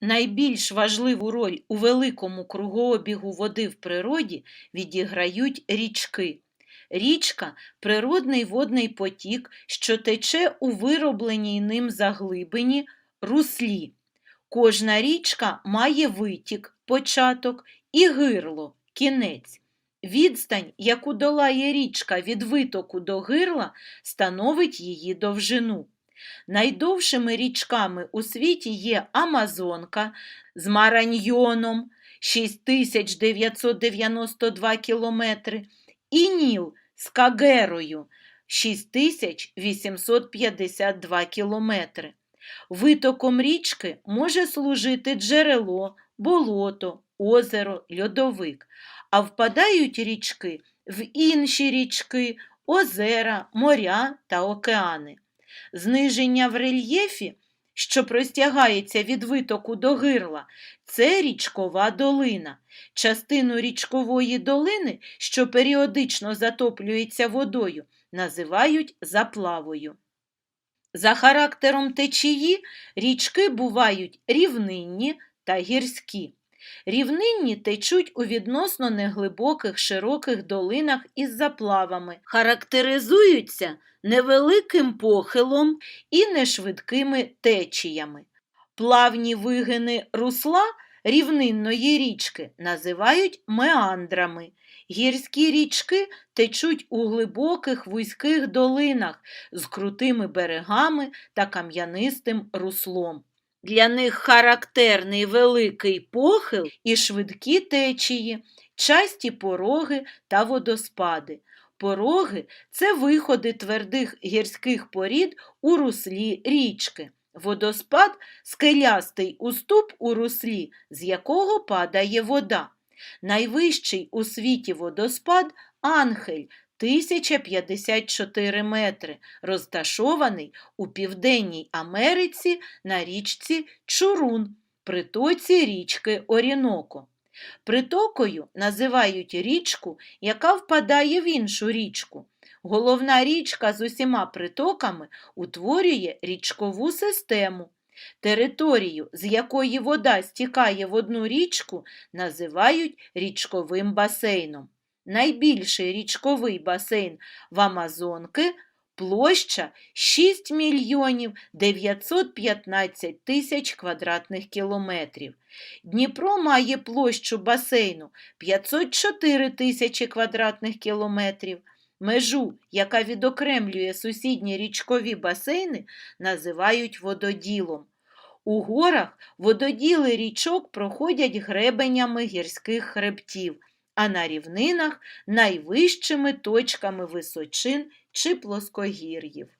Найбільш важливу роль у великому кругообігу води в природі відіграють річки. Річка природний водний потік, що тече у виробленій ним заглибині руслі. Кожна річка має витік, початок і гирло, кінець. Відстань, яку долає річка від витоку до гирла, становить її довжину. Найдовшими річками у світі є Амазонка з Мараньйоном 6992 кілометри і Ніл з Кагерою 6852 кілометри. Витоком річки може служити джерело, болото, озеро, льодовик, а впадають річки в інші річки, озера, моря та океани. Зниження в рельєфі, що простягається від витоку до гирла, це річкова долина. Частину річкової долини, що періодично затоплюється водою, називають заплавою. За характером течії річки бувають рівнинні та гірські. Рівнинні течуть у відносно неглибоких широких долинах із заплавами, характеризуються невеликим похилом і нешвидкими течіями. Плавні вигини русла рівнинної річки називають меандрами. Гірські річки течуть у глибоких вузьких долинах з крутими берегами та кам'янистим руслом. Для них характерний великий похил і швидкі течії, часті пороги та водоспади. Пороги це виходи твердих гірських порід у руслі річки. Водоспад скелястий уступ у руслі, з якого падає вода. Найвищий у світі водоспад Анхель 1054 метри, розташований у Південній Америці на річці Чурун, притоці річки Оріноко. Притокою називають річку, яка впадає в іншу річку. Головна річка з усіма притоками утворює річкову систему. Територію, з якої вода стікає в одну річку, називають річковим басейном. Найбільший річковий басейн в Амазонки площа 6 мільйонів 915 тисяч квадратних кілометрів. Дніпро має площу басейну 504 тисячі квадратних кілометрів. Межу, яка відокремлює сусідні річкові басейни, називають вододілом. У горах вододіли річок проходять гребенями гірських хребтів, а на рівнинах найвищими точками височин чи плоскогір'їв.